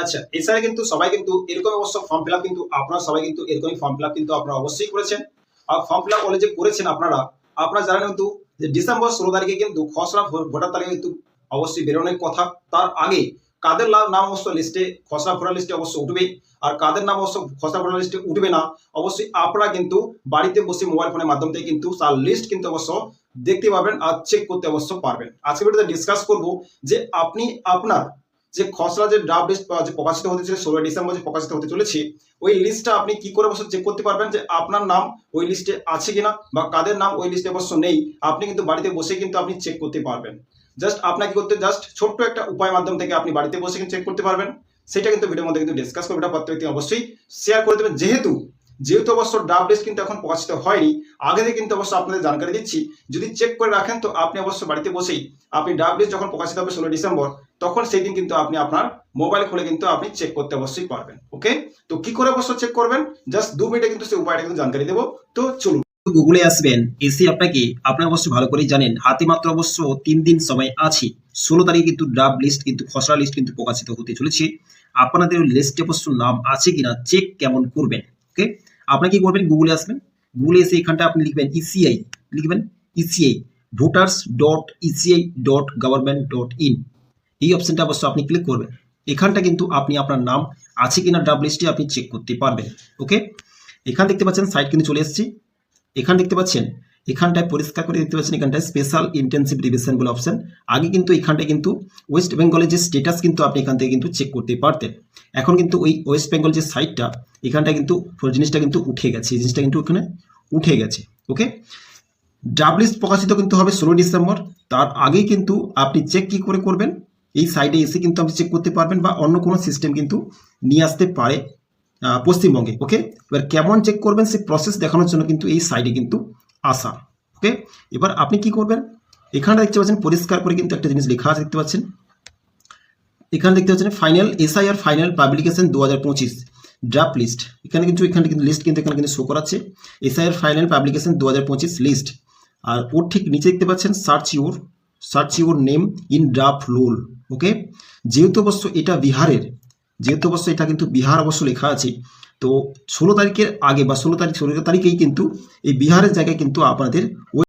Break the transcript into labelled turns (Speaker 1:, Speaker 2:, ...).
Speaker 1: আচ্ছা এছাড়া কিন্তু সবাই কিন্তু এরকম অবশ্য ফর্ম ফিল কিন্তু আপনারা সবাই কিন্তু এরকমই ফর্ম ফিল কিন্তু আপনারা অবশ্যই করেছেন। আর ফর্ম ফিল আপ যে করেছেন আপনারা আপনারা জানেন কিন্তু যে ডিসেম্বর ষোলো তারিখে কিন্তু খসড়া ভোটার তালিকা কিন্তু অবশ্যই বেরোনোর কথা। তার আগে কাদের নাম অবশ্য লিস্টে খসড়া ভোটার লিস্টে অবশ্য উঠবে, আর কাদের নাম অবশ্য খসড়া ভোটার লিস্টে উঠবে না, অবশ্যই আপনারা কিন্তু বাড়িতে বসে মোবাইল ফোনের মাধ্যম থেকে কিন্তু তার লিস্ট কিন্তু অবশ্য দেখতে পাবেন আর চেক করতে অবশ্য পারবেন। আজকে ভিডিওতে ডিসকাস করব যে আপনি, আপনার যে খসড়া যে ড্রাফট লিস্ট যে প্রকাশিত হতে চলেছে, ষোলোই ডিসেম্বর যে প্রকাশিত হতে চলেছে, ওই লিস্টটা আপনি কি করে অবশ্য চেক করতে পারবেন যে আপনার নাম ওই লিস্টে আছে কিনা বা কাদের নাম ওই লিস্টে অবশ্য নেই, আপনি কিন্তু বাড়িতে বসে কিন্তু আপনি চেক করতে পারবেন। জাস্ট আপনাকে করতে জাস্ট ছোট্ট একটা উপায় মাধ্যম থেকে আপনি বাড়িতে বসে কিন্তু চেক করতে পারবেন। সেটা কিন্তু ভিডিওর মধ্যে কিন্তু ডিসকাস করব, এটা প্রত্যেক অবশ্যই শেয়ার করে দেবেন। যেহেতু যেহেতু অবশ্য ড্রাফট লিস্ট কিন্তু এখন প্রকাশিত হয়নি, আগে থেকে কিন্তু অবশ্য আপনাদের জানকারি দিচ্ছি। যদি চেক করে রাখেন তো আপনি অবশ্য বাড়িতে বসেই, আপনি ড্রাফট লিস্ট যখন প্রকাশিত হবে ষোলো ডিসেম্বর তখন সেই দিন কিন্তু আপনি আপনার মোবাইল খুলে কিন্তু আপনি চেক করতে অবশ্যই পারবেন ওকে তো কি করে অবশ্য চেক করবেন? জাস্ট দু মিনিটে কিন্তু সেই উপায়টা কিন্তু জানকারি দেবো। তো চলুন।
Speaker 2: গুগলে আসবেন এসে আপনাকে আপনার অবশ্য ভালো করেই জানেন, হাতে মাত্র অবশ্য তিন দিন সময় আছে। ষোলো তারিখে কিন্তু ড্রাফট লিস্ট কিন্তু, খসড়া লিস্ট কিন্তু প্রকাশিত হতে চলেছে। আপনাদের লিস্টে অবশ্য নাম আছে কিনা চেক কেমন করবেন ওকে আপনি কি করবেন? গুগলে আসবেন। গুগলে এসে এখানটা আপনি লিখবেন ইসিআই লিখবেন ECI voters dot ECI dot government dot in এই অপশনটা অবশ্য আপনি ক্লিক করবেন। এখানটা কিন্তু আপনি আপনার নাম আছে কিনা ড্রাফট লিস্টে আপনি চেক করতে পারবেন ওকে এখান দেখতে পাচ্ছেন সাইট কিন্তু চলে এসেছি। এখান দেখতে পাচ্ছেন, এখানটায় পরিষ্কার করে দেখতে পাচ্ছেন এখানটায় স্পেশাল ইন্টেন্সিভ রিভিশন বলে অপশন আগে কিন্তু এখানটায় কিন্তু ওয়েস্ট বেঙ্গলের যে স্টেটাস কিন্তু আপনি এখান থেকে কিন্তু চেক করতে পারতেন। এখন কিন্তু ওই ওয়েস্ট বেঙ্গল যে সাইটটা এখানটা কিন্তু জিনিসটা কিন্তু উঠে গেছে। এই জিনিসটা কিন্তু এখানে উঠে গেছে ওকে ডাবলিস প্রকাশিত কিন্তু হবে ষোলো ডিসেম্বর। তার আগেই কিন্তু আপনি চেক কি করে করবেন? এই সাইডে এসে কিন্তু আপনি চেক করতে পারবেন বা অন্য কোনো সিস্টেম কিন্তু নিয়ে আসতে পারে পশ্চিমবঙ্গে ওকে এবার কেমন চেক করবেন সেই প্রসেস দেখানোর জন্য কিন্তু এই সাইডে কিন্তু আসা ওকে এবার আপনি কি করবেন? এখানে দেখতে পাচ্ছেন পরিষ্কার করে কিন্তু একটা জিনিস লেখা দেখতে পাচ্ছেন? এখানে দেখতে পাচ্ছেন ফাইনাল এসআইআর ফাইনাল পাবলিকেশন দু হাজার পঁচিশ ড্রাফট লিস্ট এখানে কিন্তু এখানে কিন্তু লিস্ট কিন্তু, এখানে কিন্তু শো করাচ্ছে। এসআইআর ফাইনাল পাবলিকেশন দু হাজার পঁচিশ লিস্ট আর ওর ঠিক নিচে দেখতে পাচ্ছেন search your search your name in draft roll okay যেহেতু অবশ্য এটা বিহারের, যেহেতু অবশ্য এটা কিন্তু বিহার অবশ্য লেখা আছে, তো ষোলো তারিখের আগে বা ষোলো তারিখ, ষোলো তারিখেই কিন্তু এই বিহারের জায়গায় কিন্তু আপনাদের